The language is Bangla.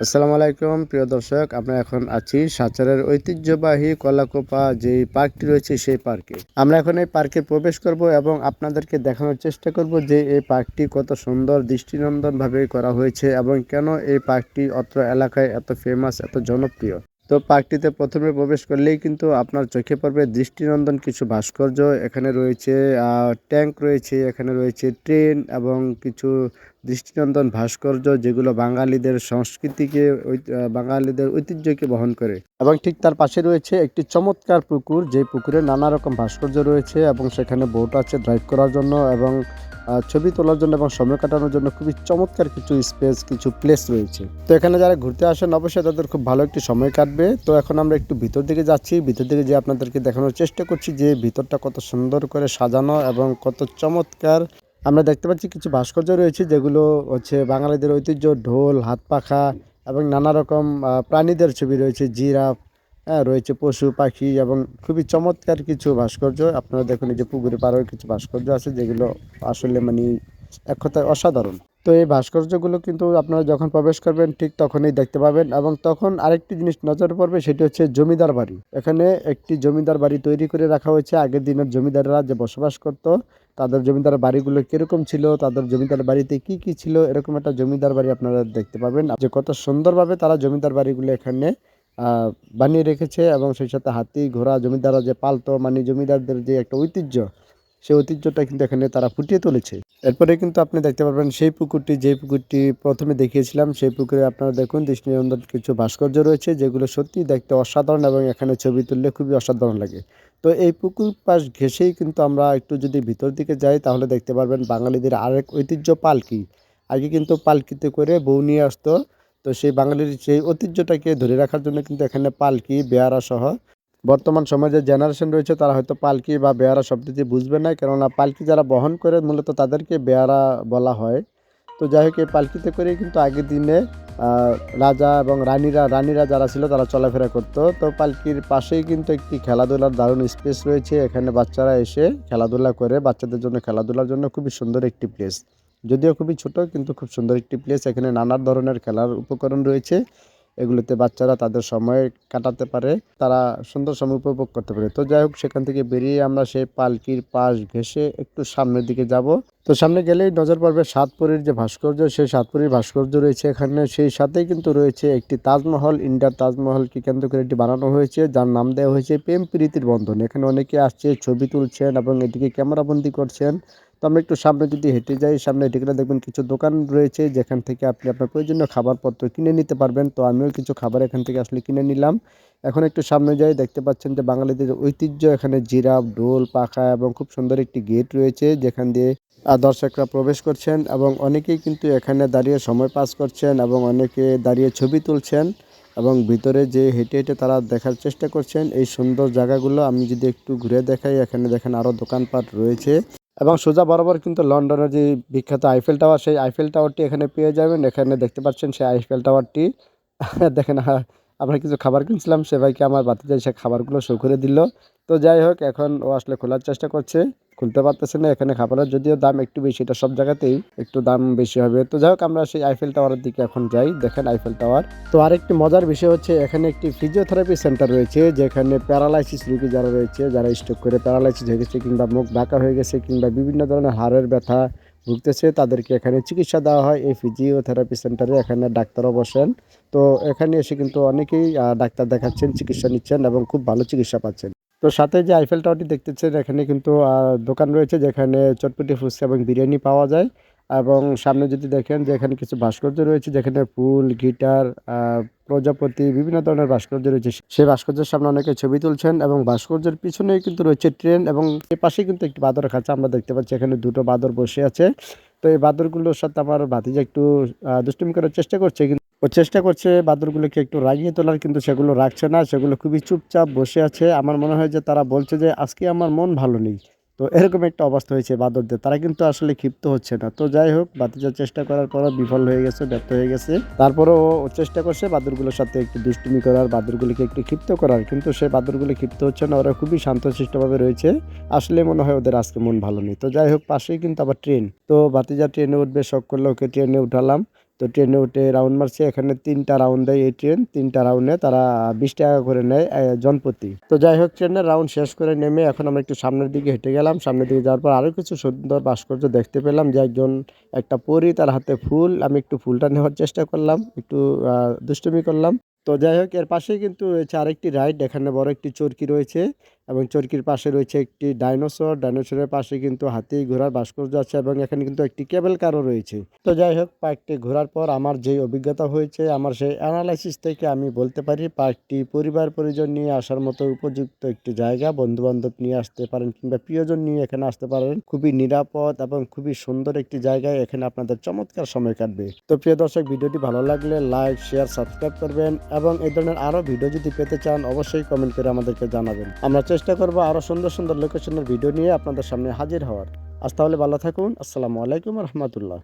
আসসালামু আলাইকুম, প্রিয় দর্শক। আমরা এখন আছি সাচারের ঐতিহ্যবাহী কলাকোপা যে পার্কটি রয়েছে সেই পার্কে। আমরা এখন এই পার্কে প্রবেশ করব এবং আপনাদেরকে দেখানোর চেষ্টা করব যে এই পার্কটি কত সুন্দর দৃষ্টিনন্দন ভাবে করা হয়েছে এবং কেন এই পার্কটি অত্র এলাকায় এত ফেমাস এত জনপ্রিয়। তো পার্কটিতে প্রথমে প্রবেশ করলেই কিন্তু আপনার চোখে পড়বে দৃষ্টিনন্দন কিছু ভাস্কর্য। এখানে রয়েছে ট্যাঙ্ক রয়েছে, এখানে রয়েছে ট্রেন এবং কিছু দৃষ্টিনন্দন ভাস্কর্য যেগুলো বাঙালিদের সংস্কৃতিকে বাঙালিদের ঐতিহ্যকে বহন করে। এবং ঠিক তার পাশে রয়েছে একটি চমৎকার পুকুর যে পুকুরে নানা রকম ভাস্কর্য রয়েছে এবং সেখানে বোট আছে ড্রাইভ করার জন্য এবং ছবি তোলার জন্য এবং সময় কাটানোর জন্য খুবই চমৎকার কিছু স্পেস কিছু প্লেস রয়েছে। তো এখানে যারা ঘুরতে আসেন অবশ্যই তাদের খুব ভালো একটি সময় কাটবে। তো এখন আমরা একটু ভিতর দিকে যাচ্ছি। ভিতর দিকে যে আপনাদেরকে দেখানোর চেষ্টা করছি যে ভিতরটা কত সুন্দর করে সাজানো এবং কত চমৎকার আমরা দেখতে পাচ্ছি কিছু ভাস্কর্য রয়েছে, যেগুলো হচ্ছে বাঙালিদের ঐতিহ্য, ঢোল, হাত পাখা এবং নানা রকম প্রাণীদের ছবি রয়েছে, জিরাফ হ্যাঁ রয়েছে পশু, পাখি এবং খুবই চমৎকার কিছু ভাস্কর্য। আপনারা দেখুন এই যে পুকুরে পাড়েও কিছু ভাস্কর্য আছে, যেগুলো আসলে মানে এক কথায় অসাধারণ। তো এই ভাস্কর্যগুলো কিন্তু আপনারা যখন প্রবেশ করবেন, ঠিক তখনই দেখতে পাবেন এবং তখন আরেকটি জিনিস নজর পড়বে, সেটি হচ্ছে জমিদার বাড়ি। এখানে একটি জমিদার বাড়ি তৈরি করে রাখা হয়েছে। আগের দিনের জমিদাররা যে বসবাস করত তাদের জমিদার বাড়িগুলো কীরকম ছিল, তাদের জমিদার বাড়িতে কি কি ছিল, এরকম একটা জমিদার বাড়ি আপনারা দেখতে পাবেন। যে কত সুন্দরভাবে তারা জমিদার বাড়িগুলো এখানে বানিয়ে রেখেছে এবং সেই সাথে হাতি ঘোড়া জমিদাররা যে পালতো মানে জমিদারদের যে একটা ঐতিহ্য, সেই ঐতিহ্যটা কিন্তু এখানে তারা ফুটিয়ে তুলেছে। এরপরে কিন্তু আপনি দেখতে পারবেন সেই পুকুরটি, যে পুকুরটি প্রথমে দেখিয়েছিলাম, সেই পুকুরে আপনারা দেখুন দৃষ্টিনন্দন কিছু ভাস্কর্য রয়েছে, যেগুলো সত্যি দেখতে অসাধারণ এবং এখানে ছবি তুললে খুবই অসাধারণ লাগে। তো এই পুকুর পাশ ঘেঁষেই কিন্তু আমরা একটু যদি ভিতর দিকে যাই, তাহলে দেখতে পারবেন বাঙালিদের আরেক ঐতিহ্য পালকি। আগে কিন্তু পালকিতে করে বউ নিয়ে আসতো। তো সেই বাঙালির সেই ঐতিহ্যটাকে ধরে রাখার জন্য কিন্তু এখানে পালকি, বেয়ারা সহ বর্তমান সময়ে যে জেনারেশন রয়েছে, তারা হয়তো পালকি বা বেয়ারা শব্দটি বুঝবে না, কেননা পালকি যারা বহন করে, মূলত তাদেরকে বেয়ারা বলা হয়। তো যাই হোক, এই পালকিতে করে কিন্তু আগের দিনে রাজা এবং রানীরা রানীরা যারা ছিল তারা চলাফেরা করতো। তো পালকির পাশেই কিন্তু একটি খেলাধুলার দারুণ স্পেস রয়েছে। এখানে বাচ্চারা এসে খেলাধুলা করে, বাচ্চাদের জন্য খেলাধুলার জন্য খুবই সুন্দর একটি প্লেস যদিও খুবই ছোট, কিন্তু খুব সুন্দর একটি প্লেস এখানে নানা ধরনের খেলার উপকরণ রয়েছে। এগুলোতে বাচ্চারা তাদের সময় কাটাতে পারে, তারা সুন্দর সময় উপভোগ করতে পারে। তো যাই হোক, সেখান থেকে বেরিয়ে আমরা সেই পালকির পাশ ঘেঁষে একটু সামনের দিকে যাব। তো সামনে গেলেই নজর পড়বে সাতপুরীর যে ভাস্কর্য, সেই সাতপুরীর ভাস্কর্য রয়েছে এখানে। সেই সাথেই কিন্তু রয়েছে একটি তাজমহল, ইন্ডিয়ার তাজমহলকে কেন্দ্র করে এটি বানানো হয়েছে, যার নাম দেওয়া হয়েছে প্রেম প্রীতির বন্ধন। এখানে অনেকে আসছে, ছবি তুলছেন এবং এটিকে ক্যামেরাবন্দি করছেন। তো আমরা একটু সামনে যদি হেঁটে যাই, সামনে হেঁটে গেলে দেখবেন কিছু দোকান রয়েছে যেখান থেকে আপনি আপনার প্রয়োজনীয় খাবারপত্র কিনে নিতে পারবেন। তো আমিও কিছু খাবার এখান থেকে আসলে কিনে নিলাম। এখন একটু সামনে যাই, দেখতে পাচ্ছেন যে বাঙালিদের ঐতিহ্য, এখানে জিরাফ, ঢোল, পাখা এবং খুব সুন্দর একটি গেট রয়েছে যেখান দিয়ে দর্শকরা প্রবেশ করছেন এবং অনেকেই কিন্তু এখানে দাঁড়িয়ে সময় পাস করছেন এবং অনেকে দাঁড়িয়ে ছবি তুলছেন এবং ভিতরে যে হেঁটে হেঁটে তারা দেখার চেষ্টা করছেন। এই সুন্দর জায়গাগুলো আমি যদি একটু ঘুরে দেখাই, এখানে দেখেন আরও দোকানপাট রয়েছে। এবং সোজা বরাবর কিন্তু লন্ডনের যে বিখ্যাত আইফেল টাওয়ার, সেই আইফেল টাওয়ারটি এখানে পেয়ে যাবেন। এখানে দেখতে পাচ্ছেন সেই আইফেল টাওয়ারটি। দেখেন আমরা কিছু খাবার কিনছিলাম, সে ভাইকে আমার বাতিতে সে খাবারগুলো শো করে দিল। তো যাই হোক, এখন ও আসলে খোলার চেষ্টা করছে। খুলতে পারতেছে না, এখানে খাবারের যদিও দাম একটু বেশি, এটা সব জায়গাতেই একটু দাম বেশি হবে। তো যাই হোক, আমরা সেই আইফেল টাওয়ারের দিকে এখন যাই। দেখেন আইফেল টাওয়ার তো আরেকটি মজার বিষয় হচ্ছে, এখানে একটি ফিজিওথেরাপি সেন্টার রয়েছে, যেখানে প্যারালাইসিস রোগী যারা রয়েছে, যারা স্ট্রোক করে প্যারালাইসিস হয়ে গেছে কিংবা মুখ বাঁকা হয়ে গেছে কিংবা বিভিন্ন ধরনের হাড়ের ব্যথা ভুগতেছে, তাদেরকে এখানে চিকিৎসা দেওয়া হয়। এই ফিজিওথেরাপি সেন্টারে এখানে ডাক্তারও বসেন। তো এখানে এসে কিন্তু অনেকেই ডাক্তার দেখাচ্ছেন, চিকিৎসা নিচ্ছেন এবং খুব ভালো চিকিৎসা পাচ্ছেন। তো সাথে যে আইফেল টাওয়ারটি দেখতেছেন, এখানে কিন্তু দোকান রয়েছে যেখানে চটপটি ফুচকা এবং বিরিয়ানি পাওয়া যায় এবং সামনে যদি দেখেন যে এখানে কিছু ভাস্কর্য রয়েছে যেখানে ফুল, গিটার প্রজাপতি, বিভিন্ন ধরনের ভাস্কর্য রয়েছে। সেই ভাস্কর্যের সামনে অনেকে ছবি তুলছেন এবং ভাস্কর্যের পিছনেই কিন্তু রয়েছে ট্রেন এবং এর পাশে কিন্তু একটি বাদর খাঁচা আমরা দেখতে পাচ্ছি। এখানে দুটো বাদর বসে আছে। তো এই বাদরগুলোর সাথে আমার ভাতিজা একটু দুষ্টুমি করার চেষ্টা করছে কিন্তু ও চেষ্টা করছে বাদরগুলোকে একটু রাগিয়ে তোলার, কিন্তু সেগুলো রাখছে না, সেগুলো খুবই চুপচাপ বসে আছে। আমার মনে হয় যে তারা বলছে যে, আজকে আমার মন ভালো নেই। তো এরকম একটা অবস্থা হয়েছে বাদরদের। তারা কিন্তু আসলে ক্ষিপ্ত হচ্ছে না। তো যাই হোক বাতিজার চেষ্টা করার পর বিফল হয়ে গেছে, ব্যর্থ হয়ে গেছে। তারপরও ও চেষ্টা করছে বাদুরগুলোর সাথে একটু দুষ্টুমি করার, বাদুরগুলিকে একটু ক্ষিপ্ত করার। কিন্তু সে বাদুরগুলি ক্ষিপ্ত হচ্ছে না, ওরা খুবই শান্তশিষ্টভাবে রয়েছে। আসলে মনে হয় ওদের আজকে মন ভালো নেই। তো যাই হোক, পাশেই কিন্তু আবার ট্রেন। তো বাতিজা ট্রেনে উঠবে, শখ করলে ওকে ট্রেনে উঠালাম। তো ট্রেনে উঠে রাউন্ড মারছে, এখানে তিনটা রাউন্ড দেয় এই ট্রেন তিনটা রাউন্ডে তারা বিশ টাকা করে নেয় জনপ্রতি। তো যাই হোক ট্রেনের রাউন্ড শেষ করে নেমে এখন আমরা একটু সামনের দিকে হেঁটে গেলাম। সামনের দিকে যাওয়ার পর আরও কিছু সুন্দর ভাস্কর্য দেখতে পেলাম যে একজন, একটা পরি তার হাতে ফুল। আমি একটু ফুলটা নেওয়ার চেষ্টা করলাম, একটু দুষ্টুমি করলাম। তো যাই হোক, এর পাশেই কিন্তু রয়েছে আরেকটি রাইড, এখানে বড় একটি চরকি রয়েছে। এবং চরকির পাশে রয়েছে একটি ডাইনোসর। ডাইনোসরের পাশে কিন্তু হাতি, ঘোড়ার ভাস্কর্য আছে এবং এখানে কিন্তু একটি কেবল কারও রয়েছে। তো যাই হোক, পার্কটি ঘোরার পর আমার যে অভিজ্ঞতা হয়েছে, আমার সেই অ্যানালাইসিস থেকে আমি বলতে পারি, পার্কটি পরিবার পরিজন নিয়ে আসার মতো উপযুক্ত একটি জায়গা। বন্ধু বান্ধব নিয়ে আসতে পারেন কিংবা প্রিয়জন নিয়ে এখানে আসতে পারেন। খুবই নিরাপদ এবং খুবই সুন্দর একটি জায়গায় এখানে আপনাদের চমৎকার সময় কাটবে। তো প্রিয় দর্শক, ভিডিওটি ভালো লাগলে লাইক শেয়ার সাবস্ক্রাইব করবেন এবং এই ধরনের আরও ভিডিও যদি পেতে চান, অবশ্যই কমেন্ট করে আমাদেরকে জানাবেন। আমরা চেষ্টা করব আরও সুন্দর সুন্দর লোকেশনের ভিডিও নিয়ে আপনাদের সামনে হাজির হওয়ার। আজ তাহলে ভালো থাকুন। আসসালামু আলাইকুম রহমতুল্লাহ।